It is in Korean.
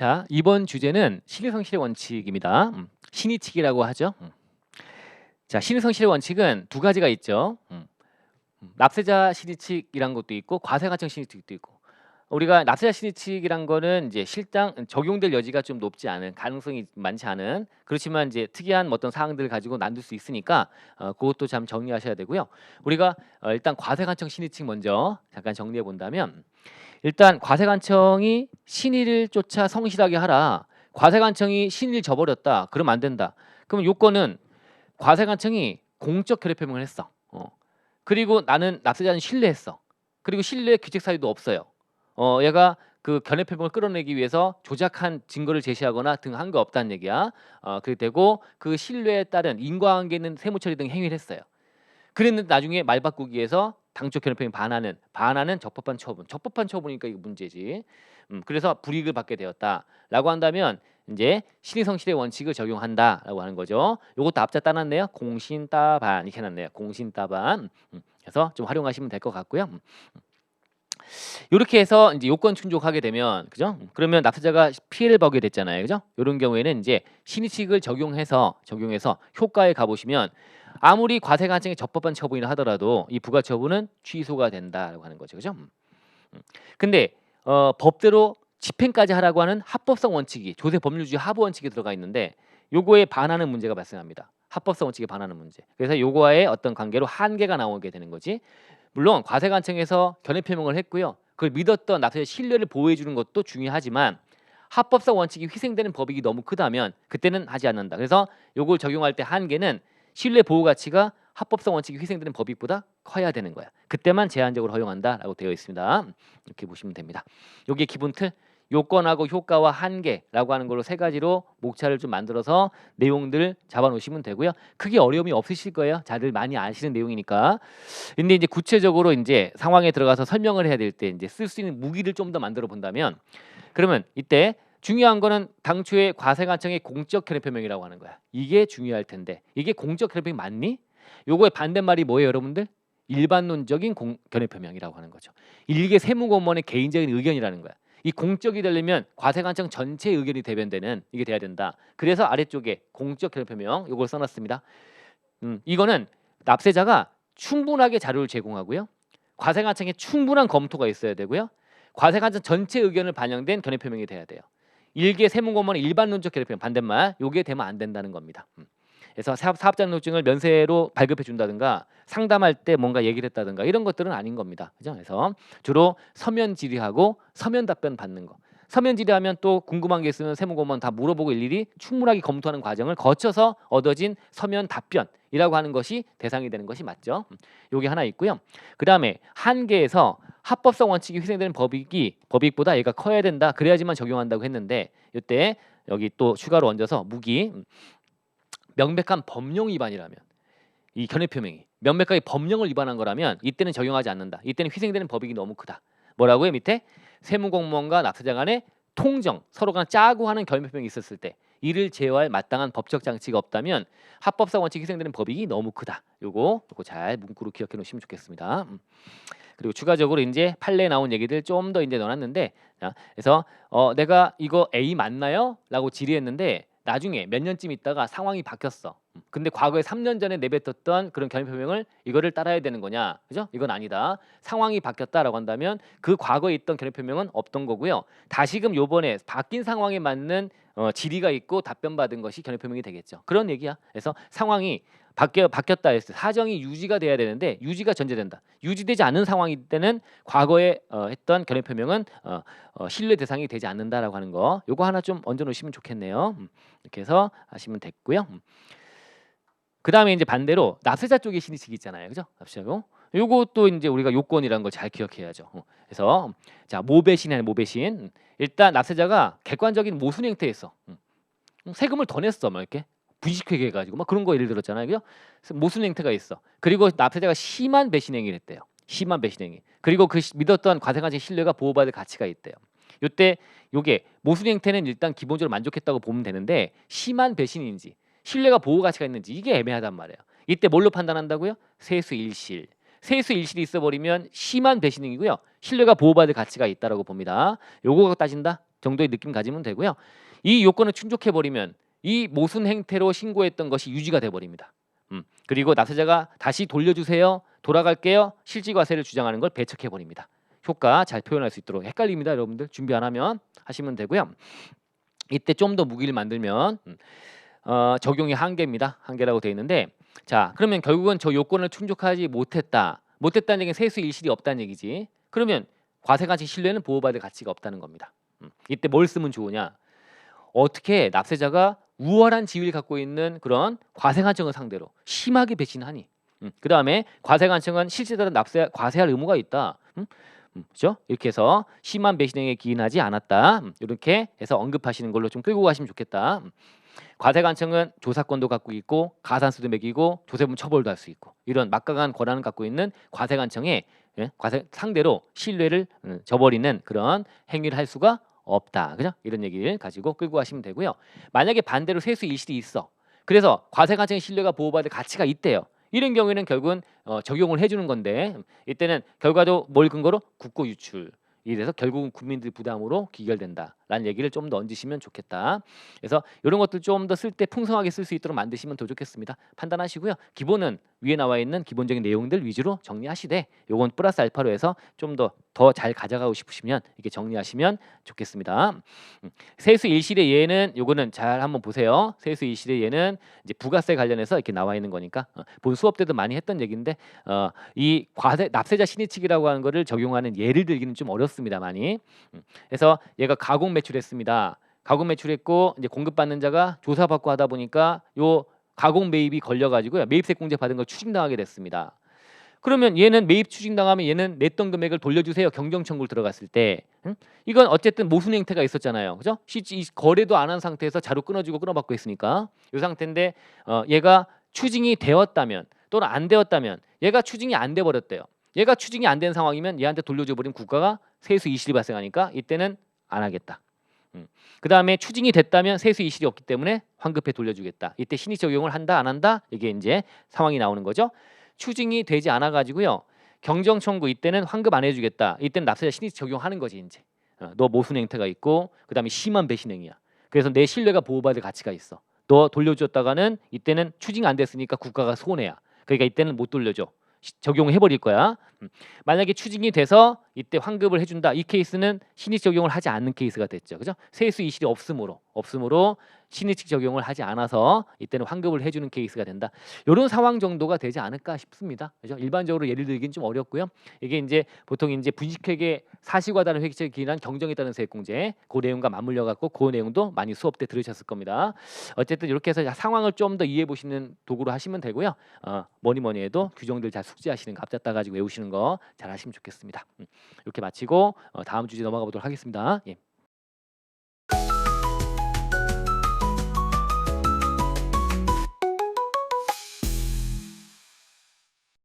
자 이번 주제는 신의성실의 원칙입니다. 음, 신의칙이라고 하죠. 음. 자 신의성실의 원칙은 두 가지가 있죠. 음, 음, 납세자 신의칙이란 것도 있고 과세관청 신의칙도 있고 우리가 납세자 신의칙이란 거는 이제 실당 적용될 여지가 좀 높지 않은 가능성이 많지 않은 그렇지만 이제 특이한 뭐 어떤 사항들을 가지고 만들 수 있으니까 어, 그것도 참 정리하셔야 되고요. 우리가 어, 일단 과세관청 신의칙 먼저 잠깐 정리해 본다면 일단 과세관청이 신의를 쫓아 성실하게 하라. 과세관청이 신의를 저버렸다. 그러면 안 된다. 그럼 요건은 과세관청이 공적 결의 표명을 했어. 어. 그리고 나는 납세자는 신뢰했어. 그리고 신뢰 규칙 사유도 없어요. 어, 얘가 그 견해 표명을 끌어내기 위해서 조작한 증거를 제시하거나 등 한 거 없다는 얘기야. 어, 그게 되고 그 신뢰에 따른 인과관계 있는 세무 처리 등 행위를 했어요. 그랬는데 나중에 말 바꾸기에서 당초 표명 반하는 반하는 적법한 처분. 적법한 처분이니까 이게 문제지. 음, 그래서 불이익을 받게 되었다라고 한다면 이제 신의성실의 원칙을 적용한다라고 하는 거죠. 요것도 앞자 따놨네요. 공신따반 이렇게 해놨네요. 공신따반. 음, 그래서 좀 활용하시면 될 것 같고요. 음. 이렇게 해서 이제 요건 충족하게 되면 그죠? 그러면 납세자가 피해를 보게 됐잖아요. 그죠? 이런 경우에는 이제 신의칙을 적용해서 적용해서 효과에 가 보시면 아무리 과세관청이 적법한 처분이라 하더라도 이 부가 처분은 취소가 된다라고 하는 거죠. 그죠? 음. 근데 어, 법대로 집행까지 하라고 하는 합법성 원칙이 조세 법률주의 하부 원칙이 들어가 있는데 요거에 반하는 문제가 발생합니다. 합법성 원칙에 반하는 문제. 그래서 요거와의 어떤 관계로 한계가 나오게 되는 거지. 물론 과세관청에서 견해 표명을 했고요. 그걸 믿었던 납세자 신뢰를 보호해 주는 것도 중요하지만 합법성 원칙이 희생되는 법익이 너무 크다면 그때는 하지 않는다. 그래서 요걸 적용할 때 한계는 신뢰 보호 가치가 합법성 원칙이 희생되는 법익보다 커야 되는 거야. 그때만 제한적으로 허용한다라고 되어 있습니다. 이렇게 보시면 됩니다. 여기에 기본 틀 요건하고 효과와 한계라고 하는 걸로 세 가지로 목차를 좀 만들어서 내용들 잡아 놓으시면 되고요. 크게 어려움이 없으실 거예요. 다들 많이 아시는 내용이니까. 근데 이제 구체적으로 이제 상황에 들어가서 설명을 해야 될 때 이제 쓸 수 있는 무기를 좀 더 만들어 본다면 그러면 이때 중요한 거는 당초에 과세관청의 공적 결의 표명이라고 하는 거야. 이게 중요할 텐데 이게 공적 결의 표명 맞니? 요거의 반대말이 뭐예요, 여러분들? 일반론적인 공, 견해 표명이라고 하는 거죠. 일개 세무공무원의 개인적인 의견이라는 거야. 이 공적이 되려면 과세관청 전체 의견이 대변되는 이게 돼야 된다. 그래서 아래쪽에 공적 견해 표명 요걸 써놨습니다. 음, 이거는 납세자가 충분하게 자료를 제공하고요. 과세관청에 충분한 검토가 있어야 되고요. 과세관청 전체 의견을 반영된 견해 표명이 돼야 돼요. 일개 세무공무원의 일반론적 견해 표명 반대말 요게 되면 안 된다는 겁니다. 음. 그래서 사업, 사업자 등록증을 면세로 발급해 준다든가 상담할 때 뭔가 얘기를 했다든가 이런 것들은 아닌 겁니다. 그죠? 그래서 주로 서면 질의하고 서면 답변 받는 거. 서면 질의하면 또 궁금한 게 있으면 세무공무원 다 물어보고 일일이 충분하게 검토하는 과정을 거쳐서 얻어진 서면 답변이라고 하는 것이 대상이 되는 것이 맞죠. 요게 하나 있고요. 그 다음에 한계에서 합법성 원칙이 희생되는 법익이 법익보다 얘가 커야 된다. 그래야지만 적용한다고 했는데 이때 여기 또 추가로 얹어서 무기 명백한 법령 위반이라면 이 견해 표명이 명백하게 법령을 위반한 거라면 이때는 적용하지 않는다. 이때는 희생되는 법익이 너무 크다. 뭐라고요? 밑에 세무공무원과 납세자 간의 통정 서로가 짜고 하는 견해 표명이 있었을 때 이를 제어할 마땅한 법적 장치가 없다면 합법성 원칙 희생되는 법익이 너무 크다. 요거 요거 잘 문구로 기억해 놓으시면 좋겠습니다. 음. 그리고 추가적으로 이제 판례에 나온 얘기들 좀 더 이제 넣어놨는데 자, 그래서 어, 내가 이거 A 맞나요?라고 질의했는데 나중에 몇 년쯤 있다가 상황이 바뀌었어. 근데 과거에 3년 전에 내뱉었던 그런 견해 표명을 이거를 따라야 되는 거냐? 그죠? 이건 아니다. 상황이 바뀌었다라고 한다면 그 과거에 있던 견해 표명은 없던 거고요. 다시금 요번에 바뀐 상황에 맞는 어, 질의가 있고 답변 받은 것이 견해 표명이 되겠죠. 그런 얘기야. 그래서 상황이 바뀌어 바뀌었다 했을 때 사정이 유지가 돼야 되는데 유지가 전제된다. 유지되지 않은 상황일 때는 과거에 어, 했던 견해 표명은 어, 어, 신뢰 대상이 되지 않는다라고 하는 거. 요거 하나 좀 얹어 놓으시면 좋겠네요. 음, 이렇게 해서 하시면 됐고요. 음. 그 다음에 이제 반대로 납세자 쪽의 신의식이 있잖아요, 그죠? 납세자고. 요것도 이제 우리가 요건이라는 걸 잘 기억해야죠. 어, 그래서 자 모배신이나 모배신 일단 납세자가 객관적인 모순 행태에서 음, 세금을 더 냈어, 뭐 이렇게 분식회계 해가지고 막 그런 거 예를 들었잖아요, 그죠? 모순 행태가 있어. 그리고 납세자가 심한 배신 행위를 했대요. 심한 배신 행위. 그리고 그 시- 믿었던 과세관청 신뢰가 보호받을 가치가 있대요. 요때 요게 모순 행태는 일단 기본적으로 만족했다고 보면 되는데 심한 배신인지 신뢰가 보호 가치가 있는지 이게 애매하단 말이에요. 이때 뭘로 판단한다고요? 세수 일실. 세수 일실이 있어 버리면 심한 배신행위고요. 신뢰가 보호받을 가치가 있다라고 봅니다. 요거 따진다. 정도의 느낌 가지면 되고요. 이 요건을 충족해 버리면 이 모순 행태로 신고했던 것이 유지가 돼 버립니다. 음, 그리고 납세자가 다시 돌려주세요, 돌아갈게요, 실지과세를 주장하는 걸 배척해 버립니다. 효과 잘 표현할 수 있도록 헷갈립니다, 여러분들 준비 안 하면 하시면 되고요. 이때 좀 더 무기를 만들면 음, 어, 적용이 한계입니다. 한계라고 되어 있는데 자 그러면 결국은 저 요건을 충족하지 못했다. 못했다는 얘기는 세수 일실이 없다는 얘기지. 그러면 과세가치 신뢰는 보호받을 가치가 없다는 겁니다. 음, 이때 뭘 쓰면 좋으냐? 어떻게 납세자가 우월한 지위를 갖고 있는 그런 과세관청을 상대로 심하게 배신하니? 음, 그 다음에 과세관청은 실제로 납세 과세할 의무가 있다. 음, 음, 그죠? 이렇게 해서 심한 배신행에 기인하지 않았다. 음, 이렇게 해서 언급하시는 걸로 좀 끌고 가시면 좋겠다. 음, 과세관청은 조사권도 갖고 있고 가산수도 매기고 조세분 처벌도 할 수 있고 이런 막강한 권한을 갖고 있는 과세관청에 예? 과세 상대로 신뢰를 음, 저버리는 그런 행위를 할 수가 없다. 그죠? 이런 얘기를 가지고 끌고 가시면 되고요. 만약에 반대로 세수 일실이 있어. 그래서 과세관청의 신뢰가 보호받을 가치가 있대요. 이런 경우에는 결국은 어, 적용을 해주는 건데 이때는 결과도 뭘 근거로 국고 유출. 이래서 결국은 국민들 부담으로 귀결된다라는 얘기를 좀 더 얹으시면 좋겠다. 그래서 이런 것들 좀 더 쓸 때 풍성하게 쓸 수 있도록 만드시면 더 좋겠습니다. 판단하시고요. 기본은 위에 나와 있는 기본적인 내용들 위주로 정리하시되 요건 플러스 알파로 해서 좀 더 더 잘 가져가고 싶으시면 이렇게 정리하시면 좋겠습니다. 음, 세수 일실의 예는 요거는 잘 한번 보세요. 세수 일실의 예는 이제 부가세 관련해서 이렇게 나와 있는 거니까 어, 본 수업 때도 많이 했던 얘기인데 어, 이 과세 납세자 신의칙이라고 하는 거를 적용하는 예를 들기는 좀 어렵습니다 많이. 음, 그래서 얘가 가공 매출했습니다. 가공 매출했고 이제 공급받는 자가 조사받고 하다 보니까 요 가공 매입이 걸려가지고요. 매입세 공제 받은 걸 추징당하게 됐습니다. 그러면 얘는 매입 추징당하면 얘는 냈던 금액을 돌려주세요. 경정 청구를 들어갔을 때. 응? 이건 어쨌든 모순 행태가 있었잖아요. 그죠? 실제 이 거래도 안 한 상태에서 자료 끊어주고 끊어받고 했으니까 이 상태인데 어, 얘가 추징이 되었다면 또는 안 되었다면 얘가 추징이 안 돼 버렸대요. 얘가 추징이 안 된 상황이면 얘한테 돌려줘 버린 국가가 세수 이실이 발생하니까 이때는 안 하겠다 음. 그 다음에 추징이 됐다면 세수 이실이 없기 때문에 환급해 돌려주겠다. 이때 신의 적용을 한다 안 한다 이게 이제 상황이 나오는 거죠. 추징이 되지 않아 가지고요. 경정 청구 이때는 환급 안 해주겠다. 이때는 납세자 신의 적용하는 거지 이제. 어, 너 모순 행태가 있고 그 다음에 심한 배신 행위야. 그래서 내 신뢰가 보호받을 가치가 있어. 너 돌려줬다가는 이때는 추징 안 됐으니까 국가가 손해야. 그러니까 이때는 못 돌려줘. 시- 적용을 해버릴 거야. 음. 만약에 추징이 돼서 이때 환급을 해준다. 이 케이스는 신의칙 적용을 하지 않는 케이스가 됐죠. 그죠? 세수 이실이 없으므로 없으므로 신의칙 적용을 하지 않아서 이때는 환급을 해주는 케이스가 된다. 이런 상황 정도가 되지 않을까 싶습니다. 그죠? 일반적으로 예를 들긴 좀 어렵고요. 이게 이제 보통 이제 분식회계 사실과 다른 회계적인 기인한 경정에 따른 세액공제 그 내용과 맞물려 갖고 그 내용도 많이 수업 때 들으셨을 겁니다. 어쨌든 이렇게 해서 상황을 좀 더 이해해 보시는 도구로 하시면 되고요. 어, 뭐니 뭐니 해도 규정들 잘 숙지하시는 거 앞잡다 가지고 외우시는 거 잘 하시면 좋겠습니다. 음, 이렇게 마치고 어, 다음 주제 넘어가 보도록 하겠습니다. 예.